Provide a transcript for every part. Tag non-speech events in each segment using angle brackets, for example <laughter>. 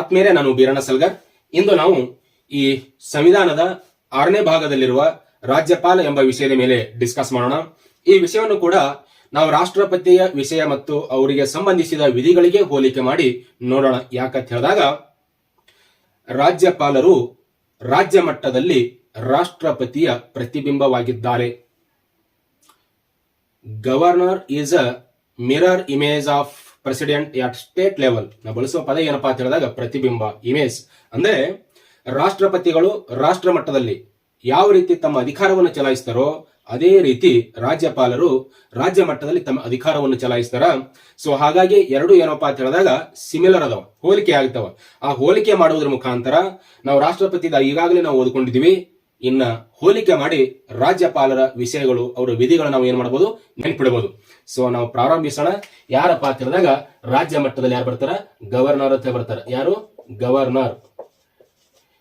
ಆತ್ಮೇರೆ ನಾನು ಬೀರಣ್ಣ ಸಲ್ಗರ್. ಇಂದು ನಾವು ಈ ಸಂವಿಧಾನದ ಆರನೇ ಭಾಗದಲ್ಲಿರುವ ರಾಜ್ಯಪಾಲ ಎಂಬ ವಿಷಯದ ಮೇಲೆ ಡಿಸ್ಕಸ್ ಮಾಡೋಣ. ಈ ವಿಷಯವನ್ನು ಕೂಡ ನಾವು ರಾಷ್ಟ್ರಪತಿಯ ವಿಷಯ ಮತ್ತು ಅವರಿಗೆ ಸಂಬಂಧಿಸಿದ ವಿಧಿಗಳಿಗೆ ಹೋಲಿಕೆ ಮಾಡಿ ನೋಡೋಣ. ಯಾಕಂತ ಹೇಳಿದಾಗ, ರಾಜ್ಯಪಾಲರು ರಾಜ್ಯ ಮಟ್ಟದಲ್ಲಿ ರಾಷ್ಟ್ರಪತಿಯ ಪ್ರತಿಬಿಂಬವಾಗಿದ್ದಾರೆ. Governor is a mirror image of president at state level ನಾವು ಬಳಸುವ ಪದ ಏನಪ್ಪಾ ಅಂತ ಹೇಳಿದಾಗ ಪ್ರತಿಬಿಂಬ ಇಮೇಜ್ ಅಂದ್ರೆ ರಾಷ್ಟ್ರಪತಿಗಳು ರಾಷ್ಟ್ರ ಮಟ್ಟದಲ್ಲಿ ಯಾವ ರೀತಿ ತಮ್ಮ ಅಧಿಕಾರವನ್ನು ಚಲಾಯಿಸ್ತಾರೋ ಅದೇ ರೀತಿ ರಾಜ್ಯಪಾಲರು ರಾಜ್ಯ ಮಟ್ಟದಲ್ಲಿ ತಮ್ಮ ಅಧಿಕಾರವನ್ನು ಚಲಾಯಿಸ್ತಾರ. ಸೊ ಹಾಗಾಗಿ ಎರಡು ಏನಪ್ಪಾ ಅಂತ ಹೇಳಿದಾಗ ಸಿಮಿಲರ್ ಅದಾವ, ಹೋಲಿಕೆ ಆಗ್ತಾವ. ಆ ಹೋಲಿಕೆ ಮಾಡುವುದರ ಮುಖಾಂತರ ನಾವು ರಾಷ್ಟ್ರಪತಿದ ಈಗಾಗಲೇ ನಾವು ಓದ್ಕೊಂಡಿದೀವಿ ಇನ್ನ ಹೋಲಿಕೆ ಮಾಡಿ ರಾಜ್ಯಪಾಲರ ವಿಷಯಗಳು, ಅವರ ವಿಧಿಗಳನ್ನ ನಾವು ಏನ್ ಮಾಡಬಹುದು ನೆನ್ಪಿಡಬಹುದು ಸೊ ನಾವು ಪ್ರಾರಂಭಿಸೋಣ. ಯಾರಪ್ಪ ಪಾತ್ರದಾಗ ರಾಜ್ಯ ಮಟ್ಟದಲ್ಲಿ ಯಾರು ಬರ್ತಾರ? ಗವರ್ನರ್ ಅಂತ ಬರ್ತಾರ. ಯಾರು? ಗವರ್ನರ್.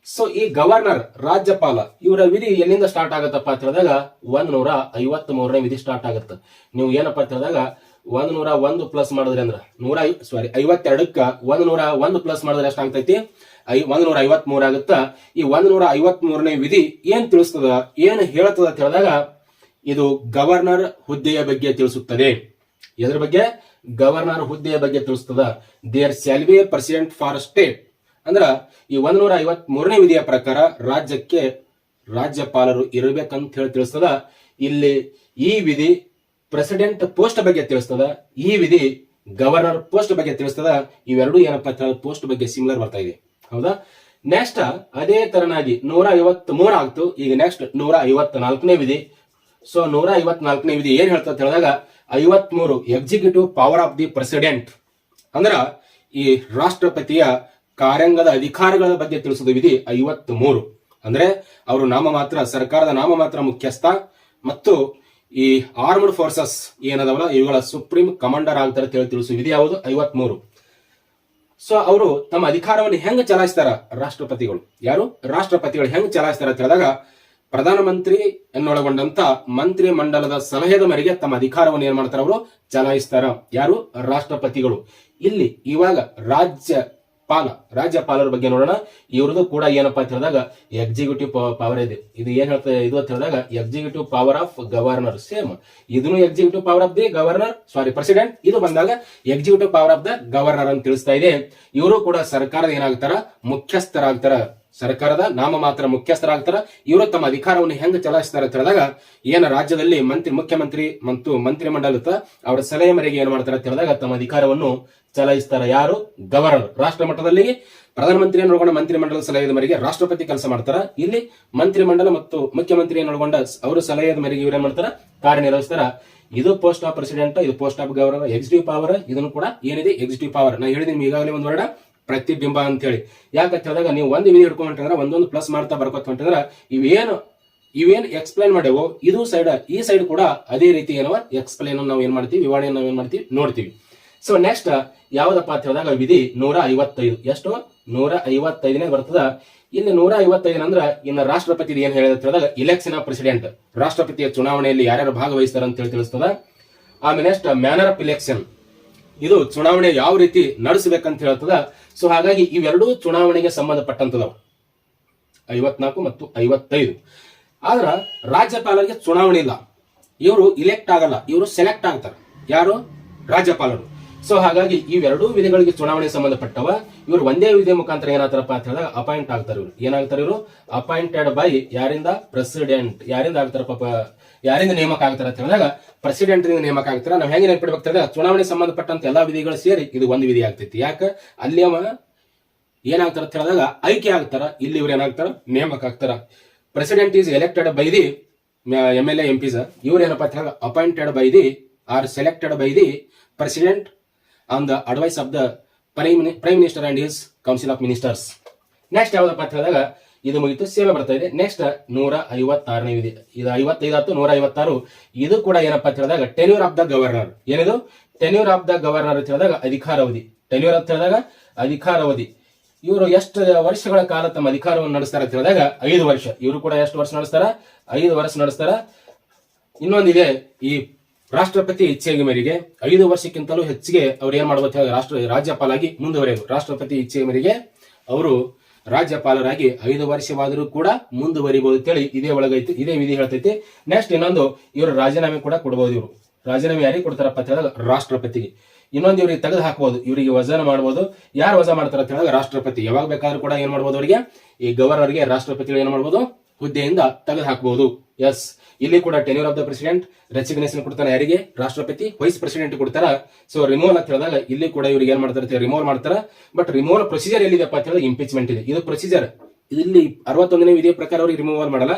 ಸೊ ಈ ಗವರ್ನರ್, ರಾಜ್ಯಪಾಲ, ಇವರ ವಿಧಿ ಎಲ್ಲಿಂದ ಸ್ಟಾರ್ಟ್ ಆಗತ್ತಪ್ಪ ಅಂತ ಒಂದ್ ನೂರ ಐವತ್ ಮೂರನೇ ವಿಧಿ ಸ್ಟಾರ್ಟ್ ಆಗತ್ತ. ನೀವು ಏನಪ್ಪಾ ಅಂತ ಹೇಳಿದಾಗ ಒಂದ್ ನೂರ ಒಂದು ಪ್ಲಸ್ ಮಾಡಿದ್ರೆ ಅಂದ್ರ ನೂರ ಸಾರಿ ಐವತ್ತೆರಡಕ್ಕ ಒಂದ್ ನೂರ ಒಂದು ಪ್ಲಸ್ ಮಾಡಿದ್ರೆ ಎಷ್ಟಾಗ್ತೈತಿ ಐ ಒಂದ್ ನೂರ ಐವತ್ ಆಗುತ್ತ? ಈ ಒಂದ್ ನೂರ ಐವತ್ ಮೂರನೇ ವಿಧಿ ಏನ್ ತಿಳಿಸ್ತದ, ಏನ್ ಹೇಳ್ತದ ಅಂತ ಹೇಳಿದಾಗ, ಇದು ಗವರ್ನರ್ ಹುದ್ದೆಯ ಬಗ್ಗೆ ತಿಳಿಸುತ್ತದೆ. ಇದರ ಬಗ್ಗೆ? ಗವರ್ನರ್ ಹುದ್ದೆಯ ಬಗ್ಗೆ ತಿಳಿಸ್ತದ. There shall be president for state ಅಂದ್ರ, ಈ ಒಂದ್ ನೂರ ಐವತ್ ಮೂರನೇ ವಿಧಿಯ ಪ್ರಕಾರ ರಾಜ್ಯಕ್ಕೆ ರಾಜ್ಯಪಾಲರು ಇರಬೇಕಂತ ಹೇಳಿ ತಿಳಿಸ್ತದ. ಇಲ್ಲಿ ಈ ವಿಧಿ ಪ್ರೆಸಿಡೆಂಟ್ ಪೋಸ್ಟ್ ಬಗ್ಗೆ ತಿಳಿಸ್ತದ. ಈ ವಿಧಿ ಗವರ್ನರ್ ಪೋಸ್ಟ್ ಬಗ್ಗೆ ತಿಳಿಸ್ತದ. ಇವೆರಡು ಏನಪ್ಪಾ ಪೋಸ್ಟ್ ಬಗ್ಗೆ ಸಿಮಿಲರ್ ಬರ್ತಾ ಇದೆ. ಹೌದಾ? ನೆಕ್ಸ್ಟ್ ಅದೇ ತರನಾಗಿ ನೂರ ಐವತ್ ಮೂರ್ ಆಗ್ತು. ಈಗ ನೆಕ್ಸ್ಟ್ ನೂರ ಐವತ್ ನಾಲ್ಕನೇ ವಿಧಿ. ಸೊ ನೂರ ಐವತ್ನಾಲ್ಕನೇ ವಿಧಿ ಏನ್ ಹೇಳ್ತಾ ಅಂತ ಹೇಳಿದಾಗ ಐವತ್ ಮೂರು executive power of the president ಅಂದ್ರ, ಈ ರಾಷ್ಟ್ರಪತಿಯ ಕಾರ್ಯಾಂಗದ ಅಧಿಕಾರಗಳ ಬಗ್ಗೆ ತಿಳಿಸಿದ ವಿಧಿ ಐವತ್ ಮೂರು ಅಂದ್ರೆ, ಅವರು ನಾಮ ಮಾತ್ರ, ಸರ್ಕಾರದ ನಾಮ ಮಾತ್ರ ಮುಖ್ಯಸ್ಥ. ಮತ್ತು ಈ ಆರ್ಮ್ಡ್ ಫೋರ್ಸಸ್ ಏನದವಲ್ಲ, ಇವುಗಳ ಸುಪ್ರೀಂ ಕಮಾಂಡರ್ ಆಗ್ತಾರೆ ತಿಳಿಸುವ ವಿಧಿ ಯಾವುದು? ಐವತ್ ಮೂರು ಸೊ ಅವರು ತಮ್ಮ ಅಧಿಕಾರವನ್ನು ಹೆಂಗ್ ಚಲಾಯಿಸ್ತಾರ? ರಾಷ್ಟ್ರಪತಿಗಳು. ಯಾರು? ರಾಷ್ಟ್ರಪತಿಗಳು ಹೆಂಗ್ ಚಲಾಯಿಸ್ತಾರ ಅಂತ ಹೇಳಿದಾಗ ಪ್ರಧಾನಮಂತ್ರಿ ಎನ್ನೊಳಗೊಂಡಂತ ಮಂತ್ರಿ ಮಂಡಲದ ಸಲಹೆದ ಮೇರೆಗೆ ತಮ್ಮ ಅಧಿಕಾರವನ್ನು ಏನ್ ಮಾಡ್ತಾರ ಅವರು? ಚಲಾಯಿಸ್ತಾರ. ಯಾರು? ರಾಷ್ಟ್ರಪತಿಗಳು. ಇಲ್ಲಿ ಇವಾಗ ರಾಜ್ಯ ಪಾಲ, ರಾಜ್ಯಪಾಲರ ಬಗ್ಗೆ ನೋಡೋಣ. ಇವ್ರದ್ದು ಕೂಡ ಏನಪ್ಪಾ ಅಂತ ಹೇಳಿದಾಗ ಎಕ್ಸಿಕ್ಯೂಟಿವ್ ಪವರ್ ಇದೆ. ಇದು ಏನ್ ಹೇಳ್ತಾ, ಇದು ಅಂತ ಹೇಳಿದಾಗ executive power of governor same ಇದನ್ನು executive power of the governor sorry president ಇದು ಬಂದಾಗ executive power of the governor ಅಂತ ತಿಳಿಸ್ತಾ ಇದೆ. ಇವರು ಕೂಡ ಸರ್ಕಾರದ ಏನಾಗ್ತಾರ? ಮುಖ್ಯಸ್ಥರಾಗ್ತಾರ. ಸರ್ಕಾರದ ನಾಮ ಮಾತ್ರ ಮುಖ್ಯಸ್ಥರಾಗ್ತಾರ, ಇವರು ತಮ್ಮ ಅಧಿಕಾರವನ್ನು ಹೆಂಗ್ ಚಲಾಯಿಸ್ತಾರ ಅಂತ ಹೇಳಿದಾಗ ಏನ ರಾಜ್ಯದಲ್ಲಿ ಮಂತ್ರಿ, ಮುಖ್ಯಮಂತ್ರಿ ಮತ್ತು ಮಂತ್ರಿ ಮಂಡಲದ ಅವರ ಸಲಹೆ ಮೇರೆಗೆ ಏನ್ ಮಾಡ್ತಾರ ಅಂತ ಹೇಳಿದಾಗ ತಮ್ಮ ಅಧಿಕಾರವನ್ನು ಚಲಾಯಿಸ್ತಾರ ಯಾರು? ಗವರ್ನರ್. ರಾಷ್ಟ್ರ ಮಟ್ಟದಲ್ಲಿ ಪ್ರಧಾನಮಂತ್ರಿಯನ್ನು ಒಳಗೊಂಡ ಮಂತ್ರಿ ಮಂಡಲದ ಸಲಹೆಯ ಮೇರೆಗೆ ರಾಷ್ಟ್ರಪತಿ ಕೆಲಸ ಮಾಡ್ತಾರ. ಇಲ್ಲಿ ಮಂತ್ರಿ ಮಂಡಲ ಮತ್ತು ಮುಖ್ಯಮಂತ್ರಿಯನ್ನು ಒಳಗೊಂಡ ಅವರ ಸಲಹೆಯ ಮೇರೆಗೆ ಏನ್ ಮಾಡ್ತಾರ? ಕಾರ್ಯನಿರ್ವಹಿಸ್ತಾರ. ಇದು ಪೋಸ್ಟ್ ಆಫ್ ಪ್ರೆಸಿಡೆಂಟ್ ಇದು post of governor executive power ಇದನ್ನು ಕೂಡ ಏನಿದೆ? ಎಕ್ಸಿಕ್ಯೂಟಿವ್ ಪವರ್ ನಾ ಹೇಳಿದೀನಿ ಈಗಾಗಲೇ ಒಂದು ವರ್ಡ ಪ್ರತಿಬಿಂಬ ಅಂತ ಹೇಳಿ ಯಾಕಂತ ಹೇಳಿದಾಗ ನೀವು ಒಂದು ವಿಧಿ ಹಿಡ್ಕೊಂಡ್ರೆ ಒಂದೊಂದು ಪ್ಲಸ್ ಮಾಡ್ತಾ ಬರ್ಕೊತ ಅಂತಂದ್ರೆ ಇವೇನು ಇವೇನು ಎಕ್ಸ್ಪ್ಲೈನ್ ಮಾಡ್ಯಾವೋ, ಇದು ಸೈಡ್ ಈ ಸೈಡ್ ಕೂಡ ಅದೇ ರೀತಿ ಏನವ ಎಕ್ಸ್ಪ್ಲೈನ್ ನಾವು ಏನ್ ಮಾಡ್ತೀವಿ ವಿವಾಣಿ ನಾವು ಏನ್ ಮಾಡ್ತೀವಿ, ನೋಡ್ತೀವಿ. ಸೊ ನೆಕ್ಸ್ಟ್ ಯಾವ್ದಪ್ಪ ಅಂತ ಹೇಳಿದಾಗ ವಿಧಿ ನೂರ ಐವತ್ತೈದು. ಎಷ್ಟು? ನೂರ ಐವತ್ತೈದನೇ ಬರ್ತದ. ಇಲ್ಲಿ ನೂರ ಐವತ್ತೈದು ಅಂದ್ರೆ ಇನ್ನು ರಾಷ್ಟ್ರಪತಿ ಏನ್ ಹೇಳಿದಾಗ ಇಲೆಕ್ಷನ್ ಆಫ್ ಪ್ರೆಸಿಡೆಂಟ್ ರಾಷ್ಟ್ರಪತಿಯ ಚುನಾವಣೆಯಲ್ಲಿ ಯಾರ್ಯಾರು ಭಾಗವಹಿಸ್ತಾರ ಅಂತ ಹೇಳಿ ತಿಳಿಸ್ತದ. ಆಮೇಲೆ ನೆಕ್ಸ್ಟ್ ಮ್ಯಾನರ್ ಆಫ್ ಇಲೆಕ್ಷನ್ ಇದು ಚುನಾವಣೆ ಯಾವ ರೀತಿ ನಡೆಸಬೇಕಂತ ಹೇಳ್ತದ. ಸೊ ಹಾಗಾಗಿ ಇವೆರಡೂ ಚುನಾವಣೆಗೆ ಸಂಬಂಧಪಟ್ಟಂತದವು. ಐವತ್ನಾಲ್ಕು ಮತ್ತು ಐವತ್ತೈದು. ಆದ್ರ ರಾಜ್ಯಪಾಲರಿಗೆ ಚುನಾವಣೆ ಇಲ್ಲ. ಇವರು ಇಲೆಕ್ಟ್ ಆಗಲ್ಲ, ಇವರು ಸೆಲೆಕ್ಟ್ ಆಗ್ತಾರೆ. ಯಾರು? ರಾಜ್ಯಪಾಲರು. ಸೊ ಹಾಗಾಗಿ ಇವೆರಡೂ ವಿಧಿಗಳಿಗೆ ಚುನಾವಣೆ ಸಂಬಂಧಪಟ್ಟವ ಇವರು ಒಂದೇ ವಿಧಿ ಮುಖಾಂತರ ಏನಾಗ್ತಾರಪ್ಪ ಅಂತ ಹೇಳಿದಾಗ ಅಪಾಯಿಂಟ್ ಆಗ್ತಾರೆ ಇವರು. ಏನಾಗ್ತಾರೆ ಇವರು? ಅಪಾಯಿಂಟೆಡ್ ಬೈ ಯಾರಿಂದ? ಪ್ರೆಸಿಡೆಂಟ್. ಯಾರಿಂದ ಆಗ್ತಾರಪ್ಪ ಯಾರಿಂದ ನೇಮಕ ಆಗ್ತಾರ ಅಂತ ಹೇಳಿದಾಗ ಪ್ರೆಸಿಡೆಂಟ್ ನೇಮಕ ಆಗ್ತಾರೆ? ನಾವು ಹೆಂಗೆ ನೆನ್ಪಿಡ್ಬೇಕಾಗ್ತದೆ ಚುನಾವಣೆ ಸಂಬಂಧಪಟ್ಟಂತ ಎಲ್ಲಾ ವಿಧಿಗಳು ಸೇರಿ ಇದು ಒಂದು ವಿಧಿ ಆಗ್ತೈತಿ. ಯಾಕೆ? ಅಲ್ಲಿ ಅವ ಏನಾಗ್ತಾರ ಅಂತ ಹೇಳಿದಾಗ ಆಯ್ಕೆ ಆಗ್ತಾರ. ಇಲ್ಲಿ ಇವ್ರು ಏನಾಗ್ತಾರ? ನೇಮಕ ಆಗ್ತಾರ. President is elected by the M L A, M Ps ಇವ್ರು ಏನಪ್ಪ ಅಂತ ಹೇಳಿದಾಗ appointed by the or selected by the president on the advice of the prime minister and his council of ministers next ಯಾವ್ದಪ್ಪ ಅಂತ ಹೇಳಿದಾಗ, ಇದು ಮುಗಿತು, ಸೇವೆ ಬರ್ತಾ ಇದೆ. ನೆಕ್ಸ್ಟ್ ನೂರ ಐವತ್ತಾರನೇ ವಿಧಿ, ಇದು ಐವತ್ತೈದು ಹತ್ತು ನೂರ ಐವತ್ತಾರು ಇದು ಕೂಡ ಏನಪ್ಪಾ ಅಂತ ಹೇಳಿದಾಗ ಟೆನ್ಯೂರ್ ಆಫ್ ದ ಗವರ್ನರ್ ಏನಿದು? ಟೆನ್ಯೂರ್ ಆಫ್ ದ ಗವರ್ನರ್ ಅಂತ ಹೇಳಿದಾಗ, ಅಧಿಕಾರಾವಧಿ. ಟೆನ್ಯೂರ್ ಅಂತ ಹೇಳಿದಾಗ, ಅಧಿಕಾರಾವಧಿ. ಇವರು ಎಷ್ಟು ವರ್ಷಗಳ ಕಾಲ ತಮ್ಮ ಅಧಿಕಾರವನ್ನು ನಡೆಸ್ತಾರ ಅಂತ ಹೇಳಿದಾಗ, ಐದು ವರ್ಷ. ಇವರು ಕೂಡ ಎಷ್ಟು ವರ್ಷ ನಡೆಸ್ತಾರ? ಐದು ವರ್ಷ ನಡೆಸ್ತಾರ. ಇನ್ನೊಂದಿದೆ, ಈ ರಾಷ್ಟ್ರಪತಿ ಇಚ್ಛೆಗೆ ಮೇರೆಗೆ ಐದು ವರ್ಷಕ್ಕಿಂತಲೂ ಹೆಚ್ಚಿಗೆ ಅವ್ರು ಏನ್ ಮಾಡ್ಬೋದು ಹೇಳಿ ರಾಷ್ಟ್ರ ರಾಜ್ಯಪಾಲಾಗಿ ಮುಂದುವರೆಯೋದು ರಾಷ್ಟ್ರಪತಿ ಇಚ್ಛೆಯ ಮೇರೆಗೆ ಅವರು ರಾಜ್ಯಪಾಲರಾಗಿ ಐದು ವರ್ಷವಾದರೂ ಕೂಡ ಮುಂದುವರಿಬಹುದು ಅಂತೇಳಿ ಇದೇ ಒಳಗೈತಿ, ಇದೇ ವಿಧಿ ಹೇಳ್ತೈತಿ. ನೆಕ್ಸ್ಟ್ ಇನ್ನೊಂದು, ಇವರು ರಾಜೀನಾಮೆ ಕೂಡ ಕೊಡಬಹುದು ಇವರು. ರಾಜೀನಾಮೆ ಯಾರಿಗೆ ಕೊಡ್ತಾರಪ್ಪ ಅಂತ ಹೇಳಿದಾಗ ರಾಷ್ಟ್ರಪತಿಗೆ. ಇನ್ನೊಂದು ಇವರಿಗೆ ತೆಗೆದು ಹಾಕಬಹುದು ಇವರಿಗೆ ವಜನ ಮಾಡಬಹುದು ಯಾರು ವಜಾ ಮಾಡ್ತಾರ ಅಂತ ಹೇಳಿದಾಗ ರಾಷ್ಟ್ರಪತಿ. ಯಾವಾಗ ಬೇಕಾದ್ರೂ ಕೂಡ ಏನ್ ಮಾಡ್ಬೋದು ಅವರಿಗೆ? ಈ ಗವರ್ನರ್ಗೆ ರಾಷ್ಟ್ರಪತಿಗಳು ಏನ್ ಮಾಡ್ಬೋದು? ಹುದ್ದೆಯಿಂದ ತೆಗೆದು ಹಾಕಬಹುದು ಎಸ್ ಇಲ್ಲಿ ಕೂಡ tenure of the president resignation ಕೊಡ್ತಾರೆ ಯಾರಿಗೆ? ರಾಷ್ಟ್ರಪತಿ ವೈಸ್ ಪ್ರೆಸಿಡೆಂಟ್ ಕೊಡ್ತಾರ? ಸೊ ರಿಮೂವಲ್ ಅಂತ ಹೇಳಿದಾಗ ಇಲ್ಲಿ ಕೂಡ ಇವ್ರಿಗೆ ಏನ್ ಮಾಡ್ತಾರೆ ರಿಮೂವ್ ಮಾಡ್ತಾರ? ಬಟ್ ರಿಮೂವಲ್ ಪ್ರೊಸೀಜರ್ ಎಲ್ಲಿದೆಪ್ಪ ಅಂತ ಹೇಳಿದ್ರೆ ಇಂಪೀಚ್ಮೆಂಟ್ ಇದೆ. ಇದು ಪ್ರೊಸೀಜರ್ ಇಲ್ಲಿ ಅರವತ್ತೊಂದನೇ ವಿಧಿಯ ಪ್ರಕಾರ ಅವ್ರಿಗೆ ರಿಮೂವಲ್ ಮಾಡಲ್ಲ.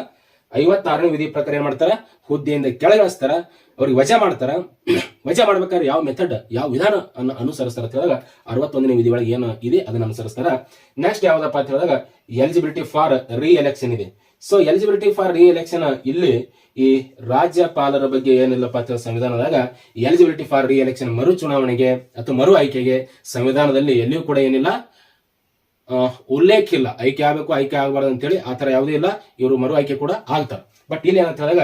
ಐವತ್ತಾರನೇ ವಿಧಿ ಪ್ರಕಾರ ಏನ್ ಮಾಡ್ತಾರ? ಹುದ್ದೆಯಿಂದ ಕೆಳಗಿಳಿಸ್ತಾರ ಅವ್ರಿಗೆ ವಜಾ ಮಾಡ್ತಾರ? <clears throat> ವಜಾ ಮಾಡ್ಬೇಕಾದ್ರೆ ಯಾವ ಮೆಥಡ್ ಯಾವ ವಿಧಾನ ಅನ್ನ ಅನುಸರಿಸ್ತಾರ ಅಂತ ಹೇಳಿದಾಗ ಅರವತ್ತೊಂದನೇ ವಿಧಿ ಒಳಗೆ ಏನು ಇದೆ ಅದನ್ನ ಅನುಸರಿಸ್ತಾರ? ನೆಕ್ಸ್ಟ್ ಯಾವ್ದಪ್ಪ ಅಂತ ಹೇಳಿದಾಗ ಎಲಿಜಿಬಿಲಿಟಿ ಫಾರ್ ರೀ ಎಲೆಕ್ಷನ್ ಇದೆ. So eligibility for re election ಇಲ್ಲಿ ಈ ರಾಜ್ಯಪಾಲರ ಬಗ್ಗೆ ಏನಿಲ್ಲಪ್ಪ ಅಂತ ಸಂವಿಧಾನದಾಗ ಎಲಿಜಿಬಿಲಿಟಿ ಫಾರ್ ರೀ ಎಲೆಕ್ಷನ್ ಮರು ಚುನಾವಣೆಗೆ ಅಥವಾ ಮರು ಆಯ್ಕೆಗೆ ಸಂವಿಧಾನದಲ್ಲಿ ಎಲ್ಲಿಯೂ ಕೂಡ ಏನಿಲ್ಲ. ಉಲ್ಲೇಖ ಇಲ್ಲ ಆಯ್ಕೆ ಆಗಬೇಕು, ಆಯ್ಕೆ ಆಗಬಾರ್ದು ಅಂತೇಳಿ ಆ ತರ ಯಾವುದೂ ಇಲ್ಲ. ಇವರು ಮರು ಆಯ್ಕೆ ಕೂಡ ಆಗ್ತಾರೆ. ಬಟ್ ಇಲ್ಲಿ ಏನಂತ ಹೇಳಿದಾಗ,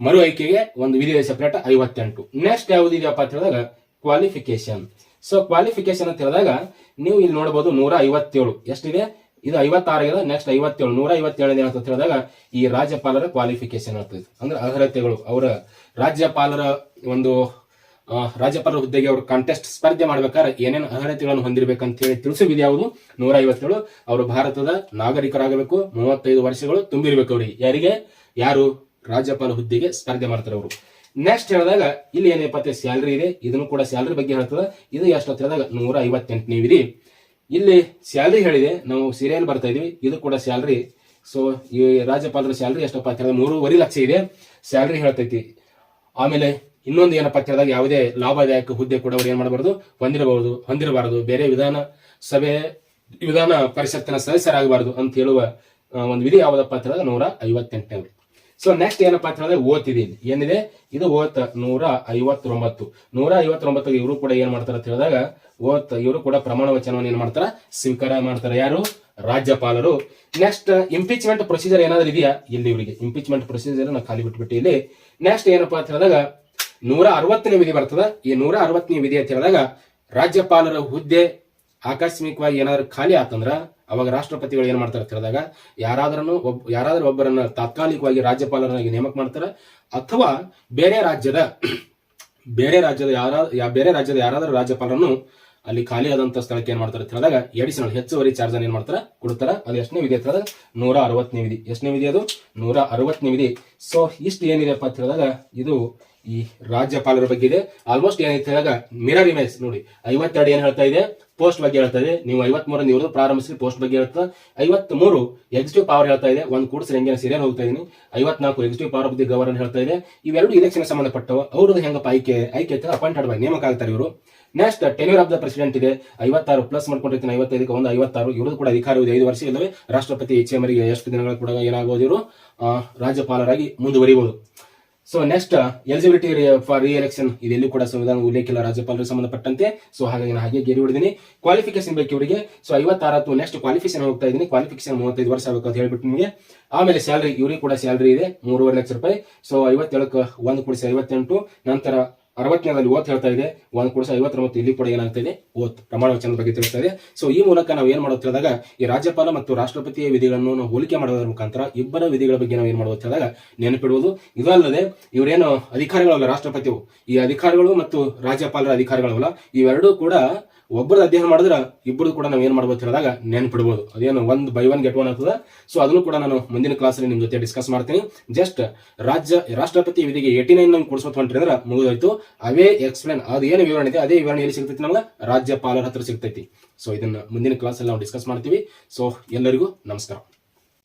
ಮರು ಆಯ್ಕೆಗೆ ಒಂದು ವಿಧಿ ಸೆಪರೇಟ್ ಐವತ್ತೆಂಟು. ನೆಕ್ಸ್ಟ್ ಯಾವುದಿದೆಯಪ್ಪ ಅಂತ ಹೇಳಿದಾಗ ಕ್ವಾಲಿಫಿಕೇಶನ್ ಸೊ ಕ್ವಾಲಿಫಿಕೇಶನ್ ಅಂತ ಹೇಳಿದಾಗ, ನೀವು ಇಲ್ಲಿ ನೋಡಬಹುದು ನೂರ ಐವತ್ತೇಳು. ಎಷ್ಟಿದೆ? ಇದು ಐವತ್ತಾರು ನೆಕ್ಸ್ಟ್ ಐವತ್ತೇಳು, ನೂರ ಐವತ್ತೇಳನೇ ಅಂತ ಹೇಳಿದಾಗ ಈ ರಾಜ್ಯಪಾಲರ ಕ್ವಾಲಿಫಿಕೇಶನ್ ಆಗ್ತದೆ ಅಂದ್ರೆ ಅರ್ಹತೆಗಳು, ಅವರ ರಾಜ್ಯಪಾಲರ ಒಂದು ರಾಜ್ಯಪಾಲರ ಹುದ್ದೆಗೆ ಅವರು ಕಾಂಟೆಸ್ಟ್ ಸ್ಪರ್ಧೆ ಮಾಡ್ಬೇಕಾದ್ರೆ ಏನೇನು ಅರ್ಹತೆಗಳನ್ನು ಹೊಂದಿರಬೇಕಂತ ಹೇಳಿ ತಿಳಿಸಿದ ಯಾವುದು? ನೂರ ಐವತ್ತೇಳು. ಅವರು ಭಾರತದ ನಾಗರಿಕರಾಗಬೇಕು, ಮೂವತ್ತೈದು ವರ್ಷಗಳು ತುಂಬಿರ್ಬೇಕು ಅವ್ರಿಗೆ. ಯಾರಿಗೆ? ಯಾರು? ರಾಜ್ಯಪಾಲ ಹುದ್ದೆಗೆ ಸ್ಪರ್ಧೆ ಮಾಡ್ತಾರೆ ಅವರು. ನೆಕ್ಸ್ಟ್ ಹೇಳಿದಾಗ, ಇಲ್ಲಿ ಏನಪ್ಪ ಸ್ಯಾಲ್ರಿ ಇದೆ? ಇದನ್ನು ಕೂಡ ಸ್ಯಾಲ್ರಿ ಬಗ್ಗೆ ಹೇಳ್ತದ. ಇದು ಎಷ್ಟು ಹೇಳಿದಾಗ ನೂರ ಐವತ್ತೆಂಟನೇ ಇಲ್ಲಿ ಸ್ಯಾಲ್ರಿ ಹೇಳಿದೆ. ನಾವು ಸೀರಿಯಲ್ ಬರ್ತಾ ಇದೀವಿ. ಇದು ಕೂಡ ಸ್ಯಾಲ್ರಿ. ಸೊ ಈ ರಾಜ್ಯಪಾಲರ ಸ್ಯಾಲ್ರಿ ಎಷ್ಟಪ್ಪ ಅಂತ ಮೂರುವರೆ ಲಕ್ಷ ಇದೆ. ಸ್ಯಾಲ್ರಿ ಹೇಳ್ತೈತಿ. ಆಮೇಲೆ ಇನ್ನೊಂದು ಏನಪ್ಪ ಕೇಳಿದಾಗ ಯಾವುದೇ ಲಾಭದಾಯಕ ಹುದ್ದೆ ಕೂಡ ಅವ್ರು ಏನ್ ಮಾಡಬಾರ್ದು? ಹೊಂದಿರಬಹುದು, ಹೊಂದಿರಬಾರದು. ಬೇರೆ ವಿಧಾನ ಸಭೆ, ವಿಧಾನ ಪರಿಷತ್ತಿನ ಸದಸ್ಯರಾಗಬಾರದು ಅಂತ ಹೇಳುವ ಒಂದು ವಿಧಿ ಯಾವುದಪ್ಪ ಹೇಳಿದ್ರೆ ನೂರ ಐವತ್ತೆಂಟನೇ ಸೊ ನೆಕ್ಸ್ಟ್ ಏನಪ್ಪ ಅಂತ ಹೇಳಿದ್ರೆ ಓತ್ ಇದೆ ಏನಿದೆ? ಇದು ಓತ್ ನೂರ ಐವತ್ತೊಂಬತ್ತು ನೂರ ಐವತ್ತೊಂಬತ್ತು ಇವರು ಕೂಡ ಏನ್ ಮಾಡ್ತಾರೆ ಅಂತ ಹೇಳಿದಾಗ ಓತ್ ಇವರು ಕೂಡ ಪ್ರಮಾಣ ವಚನವನ್ನು ಏನ್ ಮಾಡ್ತಾರ? ಸ್ವೀಕಾರ ಮಾಡ್ತಾರೆ. ಯಾರು? ರಾಜ್ಯಪಾಲರು. ನೆಕ್ಸ್ಟ್ ಇಂಪೀಚ್ಮೆಂಟ್ ಪ್ರೊಸೀಜರ್ ಏನಾದ್ರು ಇದೆಯಾ? ಇಲ್ಲಿ ಇವರಿಗೆ. ಇಂಪೀಚ್ಮೆಂಟ್ ಪ್ರೊಸೀಜರ್ ನಾವು ಖಾಲಿ ಬಿಟ್ಬಿಟ್ಟು ಇಲ್ಲಿ. ನೆಕ್ಸ್ಟ್ ಏನಪ್ಪಾ ಅಂತ ಹೇಳಿದಾಗ ನೂರ ಅರವತ್ತನೇ ವಿಧಿ ಬರ್ತದ. ಈ ನೂರ ಅರವತ್ತನೇ ವಿಧಿ ಅಂತ ಹೇಳಿದಾಗ, ರಾಜ್ಯಪಾಲರ ಹುದ್ದೆ ಆಕಸ್ಮಿಕವಾಗಿ ಏನಾದ್ರು ಖಾಲಿ ಆತಂದ್ರ ಅವಾಗ ರಾಷ್ಟ್ರಪತಿಗಳು ಏನು ಮಾಡ್ತಾರೆ ಅಂತ ಹೇಳಿದಾಗ ಯಾರಾದ್ರೂ ಒಬ್ಬ ಯಾರಾದರೂ ಒಬ್ಬರನ್ನ ತಾತ್ಕಾಲಿಕವಾಗಿ ರಾಜ್ಯಪಾಲರನ್ನಾಗಿ ನೇಮಕ ಮಾಡ್ತಾರೆ, ಅಥವಾ ಬೇರೆ ರಾಜ್ಯದ ಬೇರೆ ರಾಜ್ಯದ ಯಾರ ಬೇರೆ ರಾಜ್ಯದ ಯಾರಾದರೂ ರಾಜ್ಯಪಾಲರನ್ನು ಅಲ್ಲಿ ಖಾಲಿ ಆದಂತ ಸ್ಥಳಕ್ಕೆ ಏನ್ ಮಾಡ್ತಾರೆ ಅಂತ ಎಡಿಷನಲ್ ಹೆಚ್ಚುವರಿ ಚಾರ್ಜ್ ಏನ್ ಮಾಡ್ತಾರ? ಕೊಡ್ತಾರ. ಅದು ಎಷ್ಟನೇ ವಿಧಿ ಅಂತ ನೂರ ಅರವತ್ತನೇ ವಿಧಿ. ಎಷ್ಟನೇ ವಿಧಿ ಅದು? ನೂರ ಅರವತ್ತನೇ ವಿಧಿ. ಸೊ ಇಷ್ಟು ಏನಿದೆಪ್ಪ ಅಂತ ಹೇಳಿದಾಗ ಇದು ಈ ರಾಜ್ಯಪಾಲರ ಬಗ್ಗೆ ಇದೆ ಆಲ್ಮೋಸ್ಟ್ ಹೇಳಿದಾಗ ಮಿರರ್ ಇಮೇಜ್ ನೋಡಿ. ಐವತ್ತೆರಡು ಏನ್ ಹೇಳ್ತಾ ಇದೆ? ಪೋಸ್ಟ್ ಬಗ್ಗೆ ಹೇಳ್ತಾ ಇದೆ. ನೀವು ಐವತ್ಮೂರನ್ನು ಇವರು ಪ್ರಾರಂಭಿಸಿ ಪೋಸ್ಟ್ ಬಗ್ಗೆ ಹೇಳ್ತಾ. ಐವತ್ ಮೂರು ಎಕ್ಸಿಕ್ಯೂಟಿವ್ ಪವರ್ ಹೇಳ್ತಾ ಇದೆ. ಒಂದು ಕೂಡಿಸಿ ಹೆಂಗೆ ಸೀರಿಯಲ್ ಹೋಗ್ತಾ ಇದೀನಿ. ಐವತ್ನಾಲ್ಕು ಎಕ್ಸಿಕ್ಯೂಟಿವ್ ಪವರ್ ಬಗ್ಗೆ ಗವರ್ನರ್ ಹೇಳ್ತಾ ಇದೆ. ಇವೆರಡು ಇಲೆಕ್ಷನ್ ಸಂಬಂಧಪಟ್ಟವು. ಅವ್ರದ್ದು ಹೆಂಗಪ್ಪ ಆಯ್ಕೆ? ಆಯ್ಕೆ ಅಪಾಯಿಂಟ್ ಬೈ ನೇಮಕ ಆಗ್ತಾರೆ ಇವರು. Next tenure of the president ಇದೆ. ಐವತ್ತಾರು ಪ್ಲಸ್ ಮಾಡ್ಕೊಂಡಿರ್ತೀನಿ, ಐವತ್ತೈದಕ್ಕೆ ಒಂದು, ಐವತ್ತಾರು. ಇವರು ಕೂಡ ಅಧಿಕಾರ ಇದೆ. ಐದು ವರ್ಷ ಇಲ್ಲವೇ ರಾಷ್ಟ್ರಪತಿ, ಎಚ್ ಮೇರೆಗೆ ಎಷ್ಟು ದಿನಗಳ ಕೂಡ ಏನಾಗಬಹುದು ಇವರು? ರಾಜ್ಯಪಾಲರಾಗಿ ಮುಂದುವರಿಬಹುದು so next eligibility for re election ಇದೆಲ್ಲೂ ಕೂಡ ಸಂವಿಧಾನ ಉಲ್ಲೇಖಿಲ್ಲ, ರಾಜ್ಯಪಾಲರು ಸಂಬಂಧಪಟ್ಟಂತೆ. ಸೊ ಹಾಗಾಗಿ ನಾನು ಹಾಗೆ ಗೆರಿ ಹೊಡಿದೀನಿ. ಕ್ವಾಲಿಫಿಕೇಶನ್ ಬೇಕು ಇವರಿಗೆ ಸೊ ಐವತ್ತಾರತ್ತು ನೆಕ್ಸ್ಟ್ ಕ್ವಾಲಿಫಿಕೇಶನ್ ಹೋಗ್ತಾ ಇದ್ದೀನಿ. ಕ್ವಾಲಿಫಿಕೇಶನ್ ಮೂವತ್ತೈದು ವರ್ಷ ಆಗಬೇಕು ಅಂತ ಹೇಳ್ಬಿಟ್ಟು ನಿಮಗೆ. ಆಮೇಲೆ ಸ್ಯಾಲರಿ ಇವರಿಗೆ ಕೂಡ ಸ್ಯಾಲರಿ ಇದೆ, ಮೂರುವರೆ ಲಕ್ಷ ರೂಪಾಯಿ. ಸೊ ಐವತ್ತೇಳಕ್ಕೆ ಒಂದು ಕೂಡಿಸಿ ಐವತ್ತೆಂಟು. ನಂತರ ಅರವತ್ತನೇದಲ್ಲಿ ಓತ್ ಹೇಳ್ತಾ ಇದೆ, ಒಂದು ಕೂಡಿಸಿ ಐವತ್ತೊಂಬತ್ತು ಇಲ್ಲಿ ಕೂಡ ಏನಾಗ್ತಾ ಇದೆ ಓತ್ ಪ್ರಮಾಣ ವಚನದ ಬಗ್ಗೆ ತಿಳಿಸ್ತಾ ಇದೆ. ಸೊ ಈ ಮೂಲಕ ನಾವು ಏನ್ ಮಾಡೋದು ಹೇಳಿದಾಗ ಈ ರಾಜ್ಯಪಾಲ ಮತ್ತು ರಾಷ್ಟ್ರಪತಿಯ ವಿಧಿಗಳನ್ನು ನಾವು ಹೋಲಿಕೆ ಮಾಡೋದ್ರ ಮುಖಾಂತರ ಇಬ್ಬರ ವಿಧಿಗಳ ಬಗ್ಗೆ ನಾವು ಏನ್ ಮಾಡೋದು ಹೇಳಿದಾಗ ನೆನಪಿಡುವುದು ಇದಲ್ಲದೆ ಇವರೇನು ಅಧಿಕಾರಿಗಳಲ್ಲ ರಾಷ್ಟ್ರಪತಿಯು? ಈ ಅಧಿಕಾರಿಗಳು ಮತ್ತು ರಾಜ್ಯಪಾಲರ ಅಧಿಕಾರಿಗಳಲ್ಲ, ಇವೆರಡೂ ಕೂಡ ಒಬ್ಬರು ಅಧ್ಯಯನ ಮಾಡಿದ್ರೆ ಇಬ್ಬರು ಕೂಡ ನಾವು ಏನ್ ಮಾಡ್ಬೋದು ಹೇಳಿದಾಗ ನೆನ್ಪಿಡ್ಬೋದು. ಅದೇನು ಒಂದು ಬೈ ಒನ್ ಗೆಟ್ ಒನ್ ಆಗ್ತದೆ. ಸೊ ಅದನ್ನು ಕೂಡ ನಾನು ಮುಂದಿನ ಕ್ಲಾಸಲ್ಲಿ ನಿಮ್ ಜೊತೆ ಡಿಸ್ಕಸ್ ಮಾಡ್ತೀನಿ. ಜಸ್ಟ್ ರಾಜ್ಯ, ರಾಷ್ಟ್ರಪತಿ ವಿಧಿಗೆ ಏಟಿ ನೈನ್ ನಂಗೆ ಕೊಡಿಸ್ಬೋದು ಹೊಂಟ್ರಿ ಅಂದ್ರೆ ಮುಗಿದೋಯ್ತು. ಅವೇ ಎಕ್ಸ್ಪ್ಲೇನ್ ಏನು ವಿವರಣೆ ಇದೆ, ಅದೇ ವಿವರಣೆ ಎಲ್ಲಿ ಸಿಗ್ತೈತಿ ನಮ್ಗೆ? ರಾಜ್ಯಪಾಲರ ಹತ್ರ ಸಿಗ್ತೈತಿ. ಸೊ ಇದನ್ನ ಮುಂದಿನ ಕ್ಲಾಸಲ್ಲಿ ನಾವು ಡಿಸ್ಕಸ್ ಮಾಡ್ತೀವಿ. ಸೊ ಎಲ್ಲರಿಗೂ ನಮಸ್ಕಾರ.